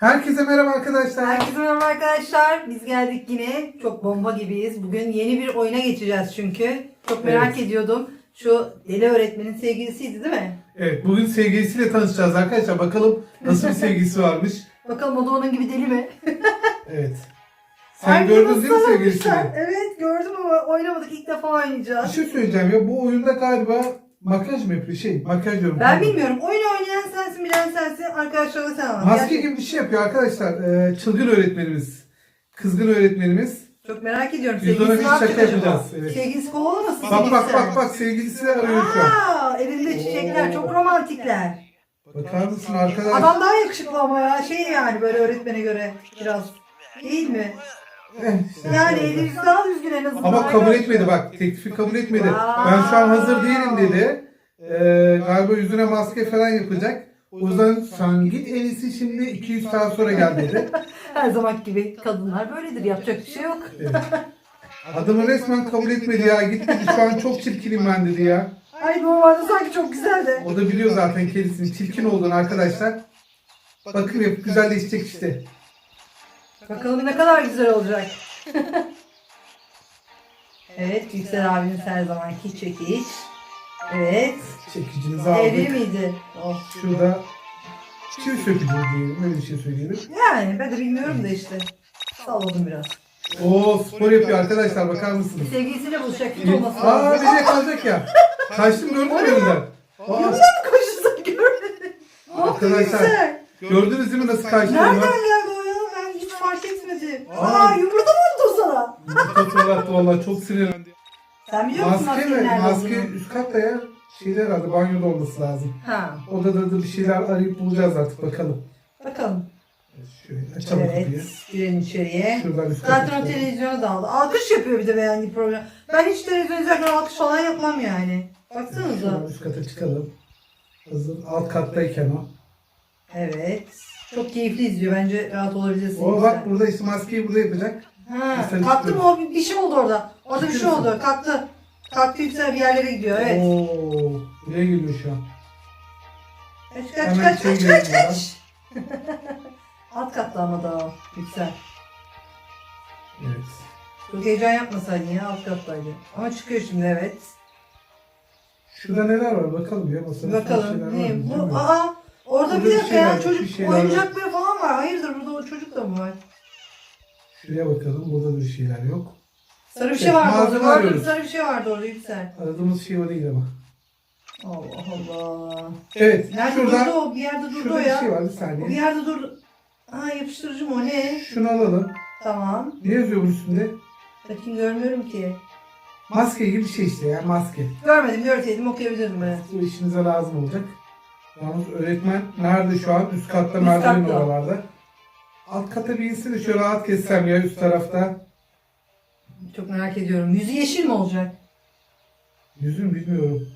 Herkese merhaba arkadaşlar. Herkese merhaba arkadaşlar. Biz geldik yine. Çok bomba gibiyiz. Bugün yeni bir oyuna geçeceğiz çünkü. Çok merak Evet. ediyordum. Şu deli öğretmenin sevgilisiydi değil mi? Evet bugün sevgilisiyle tanışacağız arkadaşlar. Bakalım nasıl bir sevgilisi varmış. Bakalım o da onun gibi deli mi? Evet. Sen Ay, gördün değil mi sevgilisini? Evet gördüm ama oynamadık. İlk defa Bir oynayacağız. şey söyleyeceğim ya bu oyunda galiba makyaj mı yapıyor? Şey makyaj diyorum. Ben bilmiyorum. Oyunu oynayan sensin, bilen sensin. Arkadaşlar da sen anlat. Maske Gerçekten gibi bir şey yapıyor arkadaşlar. Ee, çılgın öğretmenimiz. Kızgın öğretmenimiz. Çok merak ediyorum. Biz ona Sevgilisi bir yapacak şaka acaba? yapacağız, evet. Sevgilisi kovalamasın Bak bak sevgilisi. bak bak sevgilisi arıyor şu an. Aa, elinde çiçekler. Çok romantikler. Bakar mısın arkadaş? Adam daha yakışıklı ama ya. Şey yani böyle öğretmene göre biraz. Değil mi? Yani eliniz daha düzgün en azından. Ama kabul etmedi bak. Teklifi kabul etmedi. Ben şu an hazır değilim dedi. Ee, galiba yüzüne maske falan yapacak. O yüzden sen git en iyisi şimdi 200 saat sonra gel dedi. Her zaman gibi kadınlar böyledir. Yapacak bir şey yok. Evet. Adamı resmen kabul etmedi ya. Git dedi şu an çok çirkinim ben dedi ya. Ay normalde sanki çok güzeldi. O da biliyor zaten kendisinin çirkin olduğunu arkadaşlar. Bakın hep güzelleşecek işte. Bakalım ne kadar güzel olacak. evet Yüksel abimiz her zamanki çekiş. Evet. Çekicimizi aldık. miydi? Oh. Şurada çivi sökücü diyelim. Öyle bir şey söyleyelim. Yani ben de bilmiyorum da işte. Salladım biraz. Oo spor yapıyor arkadaşlar bakar mısınız? Sevgilisiyle buluşacak fit olması Aa lazım. bir şey kalacak ya. Kaçtım gördün mü önünden? Aa, mı koşuyorsun görmedin? Ne yaptın Arkadaşlar, Yüksel? gördünüz değil mi nasıl kaçtı Nereden onlar? ya? Ben hiç fark etmedim. Aa. Yumurta mı oldu sana? Yumurta fırlattı valla çok sinirlendi. Sen biliyor musun Maske maskenin mi? nerede Maske olduğunu? üst katta ya. Şeyler herhalde banyoda olması lazım. Ha, Odada da bir şeyler arayıp bulacağız artık bakalım. bakalım. Şöyle açalım Evet, kapıyı. girelim içeriye. Şuradan üst kata Zaten o çıkalım. televizyona da aldı. Alkış yapıyor bir de beğendiği program. Ben hiç televizyon izlerken alkış falan yapmam yani. Şuradan Baksanıza. üst kata çıkalım. Hazır alt kattayken o. Evet. Çok keyifli izliyor. Bence rahat olabilirsin. O bak burada işte maskeyi burada yapacak. Ha, Mesela kalktı mı? O bir, bir şey oldu orada. Orada bir şey oldu. Kalktı. Kalktı Yüksel bir yerlere gidiyor. Evet. Oo, buraya geliyor şu an. Kaç kaç Hemen kaç şey kaç kaç kaç. Alt katta ama daha Yüksel. Evet. Çok heyecan yapmasaydın ya alt kattaydı. Ama çıkıyor şimdi evet. Şurada neler var bakalım ya. Masada bakalım. Ne? Bu, aa, orada Burada bir bir dakika şeyler- ya bir çocuk şeyler var. oyuncakları falan var. Hayırdır burada o çocuk da mı var? Şuraya bakalım. Burada da bir şeyler yok. Sarı bir şey Evet, vardı orada. malzeme Gördüm arıyoruz. sarı bir şey vardı orada Yüksel. Aradığımız şey o değil ama. Allah Allah. Evet. Nerede şurada, durdu o? Bir yerde durdu şurada o bir ya. şey var bir O bir saniye. yerde durdu. Aa yapıştırıcı mı o ne? Şunu alalım. Tamam. Ne yazıyor bunun üstünde? Bakayım görmüyorum ki. Maske gibi bir şey işte ya maske. Görmedim görseydim okuyabilirdim ben. Bu işinize lazım olacak. Yalnız öğretmen nerede şu an? Üst katta merdiven oralarda. Alt kata bir insin de şöyle rahat kessem ya üst tarafta. Çok merak ediyorum. Yüzü yeşil mi olacak? Yüzüm bilmiyorum.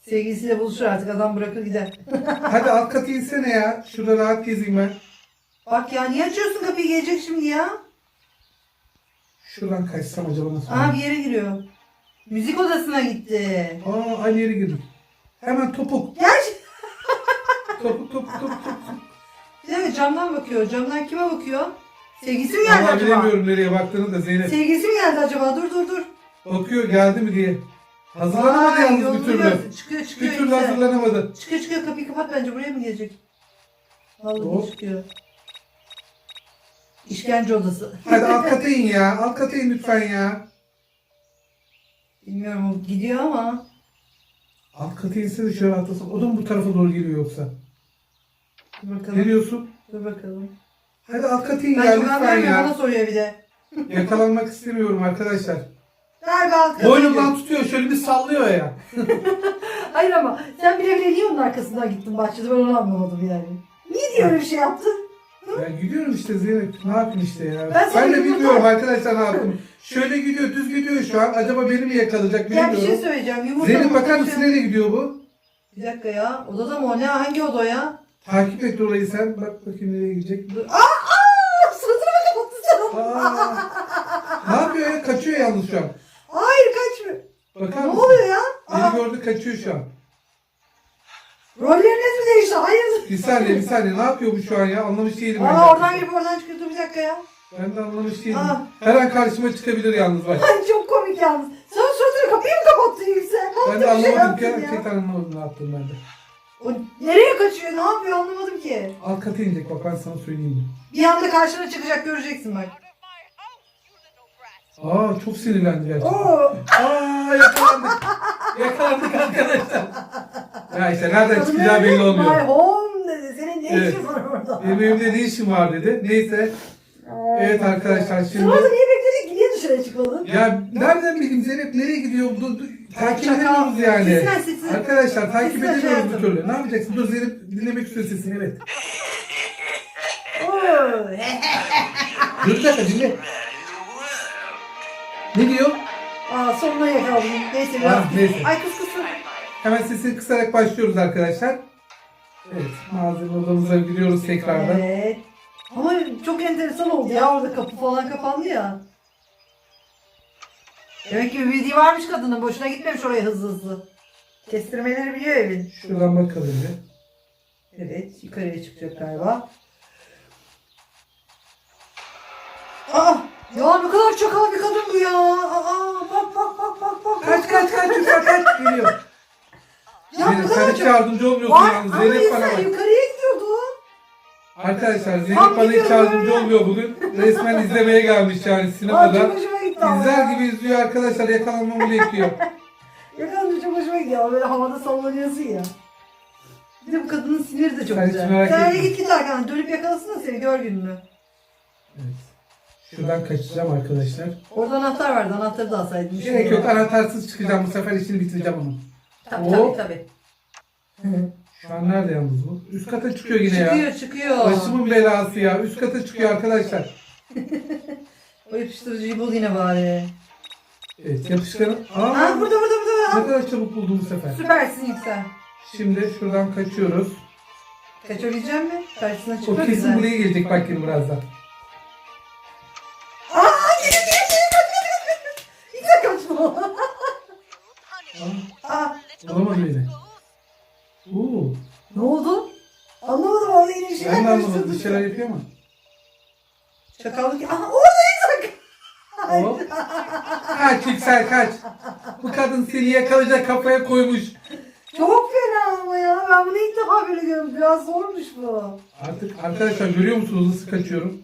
Sevgilisiyle buluşur artık adam bırakır gider. Hadi alt kata insene ya. Şurada rahat gezeyim ben. Bak ya niye açıyorsun kapıyı gelecek şimdi ya? Şuradan kaçsam acaba nasıl Aa bir yere giriyor. Müzik odasına gitti. Aa aynı yere girdik. Hemen topuk. Gel. Topuk topuk topuk topuk. Bir dakika camdan bakıyor. Camdan kime bakıyor? Sevgilisi mi geldi Ama acaba? bilemiyorum nereye baktığını da Zeynep. Sevgilisi mi geldi acaba? Dur dur dur. Bakıyor geldi mi diye. Hazırlanamadı Aa, yalnız bir türlü. yolluyor. Çıkıyor Bir çıkıyor. türlü Yüksel. hazırlanamadı. Çıkıyor çıkıyor kapıyı kapat bence buraya mı gelecek? Vallahi Hop. çıkıyor. İşkence odası. Hadi alt kata in ya. Alt kata in lütfen ya. Bilmiyorum o gidiyor ama. Alt kata inse de şöyle atlasın. O da mı bu tarafa doğru geliyor yoksa? Dur Ne bakalım. diyorsun? Dur bakalım. Hadi alt kata in ya Ben lütfen anlamıyorum bana ya. soruyor bir de. Yakalanmak istemiyorum arkadaşlar. Galiba alt kata Boynumdan tutuyor şöyle bir sallıyor ya. Hayır ama sen bile bile niye onun arkasından gittin bahçede ben onu anlamadım yani. Niye diye öyle bir şey yaptın? Ya gidiyorum işte Zeynep. Ne yapayım işte ya. Ben Ben de bilmiyorum arkadaşlar ne yaptım. Şöyle gidiyor düz gidiyor şu an. Acaba beni mi yakalayacak Ya bir şey söyleyeceğim. Yumurta Zeynep bakar mısın şey- nereye gidiyor bu? Bir dakika ya. Odada mı o ne? Hangi oda ya? Takip et orayı sen. Bak bakayım nereye gidecek. Dur. Aa, aa! Suratına sen onu? Aa, ne yapıyor ya? Kaçıyor yalnız şu an. Hayır kaçmıyor. Bakar Ne mısın? oluyor ya? Beni Aa, gördü kaçıyor şu an. Rolleriniz mi değişti? Hayır. Bir saniye bir saniye ne yapıyor bu şu an ya anlamış değilim. ben Aa oradan girip oradan çıkıyor. Dur bir dakika ya. Ben de anlamış değilim. Aa. Her an karşıma çıkabilir yalnız bak. Ay çok komik yalnız. Sen suratını kapıyı mı kapattın Yüksel? Ben de şey anlamadım ki. Gerçekten anlamadım ne yaptım ben de. O nereye kaçıyor? Ne yapıyor anlamadım ki. Alt kata inecek bak ben sana söyleyeyim. Bir anda karşına çıkacak göreceksin bak. Aa çok sinirlendi gerçekten. Oo. Aa yakalandık. yakalandık arkadaşlar. Ya işte nereden çıkacağı belli My olmuyor. home dedi. Senin ne Evet. işin var orada? Benim evimde ne işim var dedi. Neyse. Evet arkadaşlar şimdi. Sonra da niye bekledik? Niye dışarı çıkmadın? Ya nereden bileyim Zeynep nereye gidiyor? Dur, dur, takip Çakal. edemiyoruz yani. Seslen, seslen. Arkadaşlar takip Seslen, edemiyoruz hayatım. bir türlü. Ne yapacaksın? Dur Zeynep dinlemek istiyor sesini evet. Oo. Dur bir dakika dinle. Ne diyor? Aa sonuna yakaladım. Neyse biraz. Ah, neyse. Ay kız kızım. Hemen sesini kısarak başlıyoruz arkadaşlar. Evet malzeme odamıza giriyoruz tekrardan. Evet. Ama çok enteresan oldu ya orada kapı falan kapandı ya. Demek ki bir bildiği varmış kadının. Boşuna gitmemiş oraya hızlı hızlı. Kestirmeleri biliyor evin. Şuradan bakalım bir. Evet yukarıya çıkacak galiba. Aa! Ya ne kadar çakal bir kadın bu ya. Aa, bak bak bak bak bak. Kaç kaç kaç yukarı kaç geliyor. Zeynep sen hiç yardımcı olmuyorsun Var yalnız. ama Zeynep bana bak. yukarıya gidiyordu. Arkadaşlar Zeynep Tam bana hiç gidiyorum yardımcı böyle. olmuyor bugün. Resmen izlemeye gelmiş yani Aa, sinemada. çok hoşuma gitti ama İzler ya. gibi izliyor arkadaşlar yakalanmamı bekliyor. Yakalanınca çok hoşuma gidiyor. Böyle havada sallanıyorsun ya. Bir de bu kadının siniri de çok Sen hiç güzel. merak Sen etme. öyle git git arkadan dönüp yakalasın da seni gör gününü. Evet. Şuradan kaçacağım arkadaşlar. Orada anahtar vardı anahtarı da alsaydın. Gerek yok anahtarsız çıkacağım bu sefer işini bitireceğim onu. Tabii Oo. tabii tabii. Şu an nerede yalnız bu? Üst kata çıkıyor yine ya. Çıkıyor çıkıyor. Başımın belası ya. Üst kata çıkıyor arkadaşlar. O yapıştırıcıyı bul yine bari. Evet yapışkanı. Aa Aa, burada burada burada. ne kadar çabuk buldum bu sefer. Süpersin Yüksel. Şimdi şuradan kaçıyoruz. Kaçabilecek mi? Karşısına O kesin güzel. buraya gelecek bak yine birazdan. Aa Bulamadı beni. Oo, ne oldu? Anlamadım orada yine bir şeyler ben de anlamadım. Bir şeyler yapıyor ama. Çakallık. Aha orada Yüksel. Hop. Kaç Yüksel kaç. Bu kadın seni yakalayacak kafaya koymuş. Çok fena ama ya. Ben bunu ilk defa böyle görüyorum. Biraz zormuş bu. Artık arkadaşlar görüyor musunuz nasıl kaçıyorum?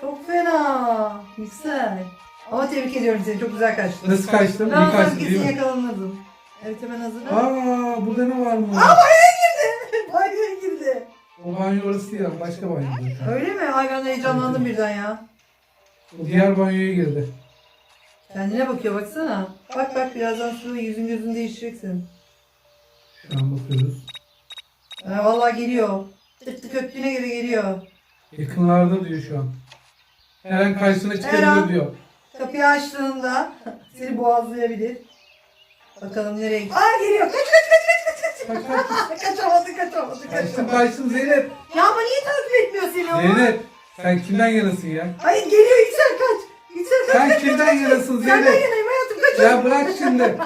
Çok fena. Yüksel. Ama tebrik ediyorum seni. Çok güzel kaçtın. Nasıl kaçtım? Ben İyi olsam kaçtım değil kesin mi? yakalanırdım. Evet hemen hazırlan. Aa burada ne var mı? Banyoya girdi. O banyo orası değil ama başka banyo. Öyle mi? Ay ben heyecanlandım birden ya. O diğer banyoya girdi. Kendine bakıyor baksana. Bak bak birazdan su yüzün gözün değişeceksin. Şu an bakıyoruz. Ha, vallahi geliyor. Tık tık öttüğüne göre geliyor. Yakınlarda diyor şu an. Her an karşısına Her an. çıkabilir diyor. Kapıyı açtığında seni boğazlayabilir. Bakalım nereye gidiyor. Aa geliyor. Kaç kaç kaç kaç kaç. Kaç kaç. kaçamadı kaçamadı Kaçtım kaçamadı. kaçtım Zeynep. Ya ama niye takip etmiyor seni o? Zeynep. Sen kimden yanasın ya? Hayır geliyor Yüksel kaç. Yüksel kaç. Sen kaç, kimden kaç, kaç. yanasın Senden Zeynep? yanayım hayatım kaç. Ya bırak şimdi.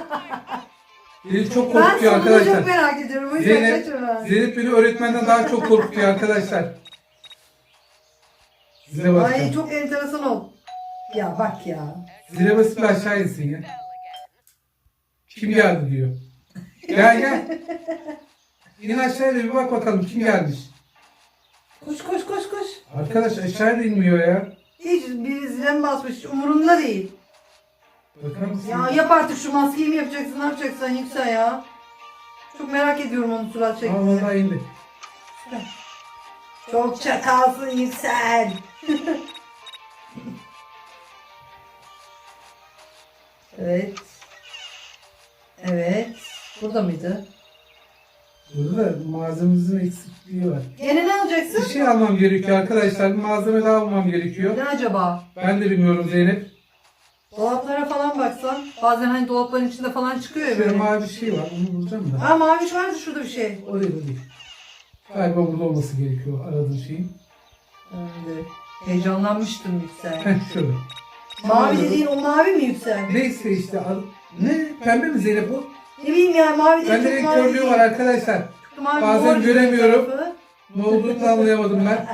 Beni çok Ben korkutuyor sonunu arkadaşlar. çok merak ediyorum. O yüzden Zeynep, kaçma. Zeynep beni öğretmenden daha çok korkutuyor arkadaşlar. Zile Ay basacağım. çok enteresan ol. Ya bak ya. Zile basıp bir aşağı insin ya. Kim geldi diyor. Gel gel. İn aşağıya bir bak bakalım kim gelmiş. Koş koş koş koş. Arkadaş aşağıya da inmiyor ya. Hiç bir zile mi basmış umurunda değil. Bakar mısın? Ya yap artık şu maskeyi mi yapacaksın ne yapacaksın Yüksel ya. Çok merak ediyorum onun surat Aa şeklini. vallahi indi. Çok çakalsın Yüksel. evet. Evet. Burada mıydı? Burada da malzememizin eksikliği var. Gene ne alacaksın? Bir şey almam gerekiyor arkadaşlar. Bir malzeme daha almam gerekiyor. Ne acaba? Ben de bilmiyorum Zeynep. Dolaplara falan baksan. Bazen hani dolapların içinde falan çıkıyor ya Şöyle böyle. mavi bir şey var. Onu bulacağım da. Ha maviş vardı şurada bir şey. O değil o değil. Galiba burada olması gerekiyor aradığın şeyin. De heyecanlanmıştım Yüksel. Heh şöyle. Mavi dediğin o mavi mi Yüksel? Neyse işte adı... Ne? Pembe mi Zeynep o? Ne bileyim ya mavi Bende değil renk çok mavi körlüğü değil. var arkadaşlar. Mavi Bazen mor göremiyorum. tarafı. Ne olduğunu da anlayamadım ben.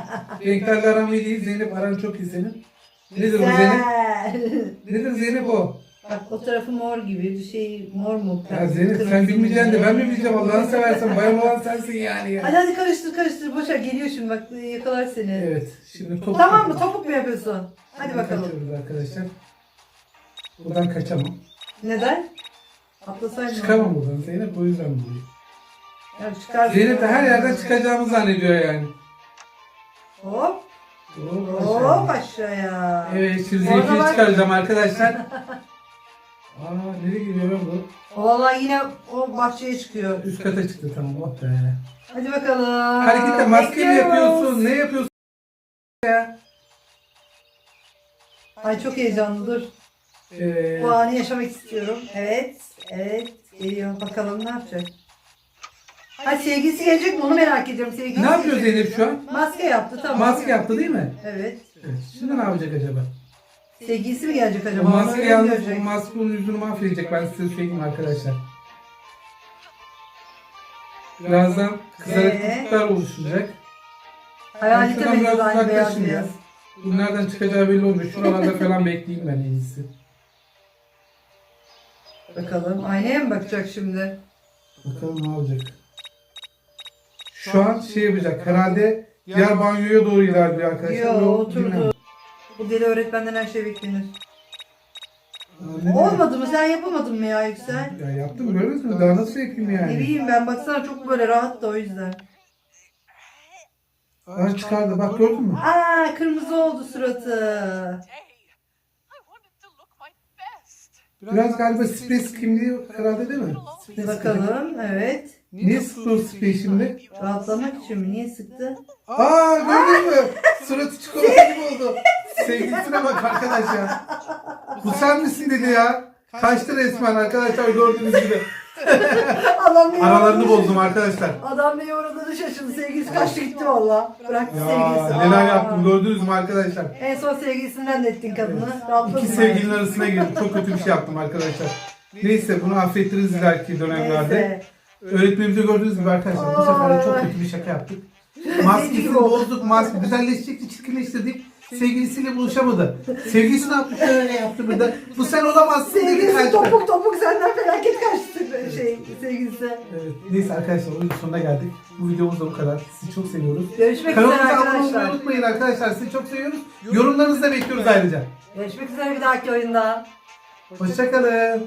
Renklerle aram iyi değil. Zeynep aran çok iyi senin. Nedir bu Zeynep? Güzel. Nedir Zeynep o? Bak o tarafı mor gibi bir şey mor mu? Ya Zeynep Kırmızı sen mı? bilmeyeceksin de ben mi bileceğim Allah'ını seversen bayan olan sensin yani. Hadi hadi karıştır karıştır boşa geliyor şimdi bak yakalar seni. Evet şimdi top Tamam mı topuk mu yapıyorsun? Hadi bakalım. Kaçıyoruz arkadaşlar. Buradan kaçamam. Neden? Atlasaydın. Çıkamam buradan Zeynep o yüzden buradayım. Ya çıkar. Zeynep de her yerden çıkacağımı zannediyor yani. Hop hop aşağı. aşağıya. Evet şimdi Orada bak- çıkaracağım arkadaşlar. Aa nereye gidiyor lan bu? Vallahi yine o bahçeye çıkıyor. Üst kata çıktı tamam oh be. Hadi bakalım. Harekette maske mi Bekliyoruz. yapıyorsun? Ne yapıyorsun ya? Ay çok heyecanlı dur. Ee, Bu anı yaşamak istiyorum. Evet. Evet. Geliyor. Bakalım ne yapacak. Ay sevgilisi gelecek mi onu merak ediyorum. Sevgilisi ne yapıyor gelecek. Zeynep şu an? Maske yaptı tamam. Maske yaptı değil mi? Evet. Evet. Şimdi ne yapacak acaba? Sevgilisi mi gelecek O acaba? maske Onu yalnız görecek. o maske onun yüzünü mahvedecek ben size söyleyeyim arkadaşlar. Birazdan kızarak Ee? oluşacak. Hayalete Arkadan benziyor biraz aynı beyaz uzaklaşın ya. beyaz. Bu nereden çıkacağı belli olmuyor. Şuralarda falan bekleyeyim ben en iyisi. Bakalım. Aynaya mı bakacak şimdi? Bakalım ne olacak. Şu an şey yapacak. Herhalde diğer banyoya doğru ilerliyor arkadaşlar. Yo Yok, oturdu. bilmem. Bu deli öğretmenden her şey beklenir. Aa, ne? Olmadı mı? Sen yapamadın mı ya Yüksel? Ya yaptım görüyorsunuz mu? Daha nasıl yapayım Ne yani? bileyim ben baksana çok böyle rahat da o yüzden. Aa çıkardı bak gördün mü? Aa kırmızı oldu suratı. Best. Biraz galiba space kimliği herhalde değil mi? Space Bakalım evet. Niye o space şimdi? Rahatlamak için mi? Niye sıktı? Aa gördün mü? Suratı çikolata gibi oldu. Sevgilisine bak arkadaş ya. Bu sen misin dedi ya. Kaçtı resmen arkadaşlar gördüğünüz gibi. Adam neye Aralarını bozdum arkadaşlar. Adam neye uğradığını şaşırdı. Sevgilisi kaçtı gitti valla. Bıraktı sevgilisi. Ya neler Aa. yaptım gördünüz mü arkadaşlar. En son sevgilisinden de ettin kadını. Rahatladın İki mı? sevgilinin arasına girdim. Çok kötü bir şey yaptım arkadaşlar. Neyse bunu affettiniz ileriki dönemlerde. Neyse. Öğretmenimizi gördüğünüz gibi arkadaşlar bu sefer de çok kötü bir şaka yaptık. Maskesini bozduk, maske güzelleşecekti, çirkinleştirdik. Sevgilisiyle buluşamadı. Sevgilisi ne yaptı? Şöyle yaptı burada. Bu sen olamazsın dedi Sevgilisi kaçtı. topuk topuk senden felaket kaçtı şey sevgilisi. Evet, neyse arkadaşlar oyunun sonuna geldik. Bu videomuz da bu kadar. Sizi çok seviyoruz. Görüşmek üzere Kanalımıza abone olmayı arkadaşlar. unutmayın arkadaşlar. Sizi çok seviyoruz. Yorumlarınızı da bekliyoruz ayrıca. Görüşmek üzere bir dahaki oyunda. Hoşçakalın.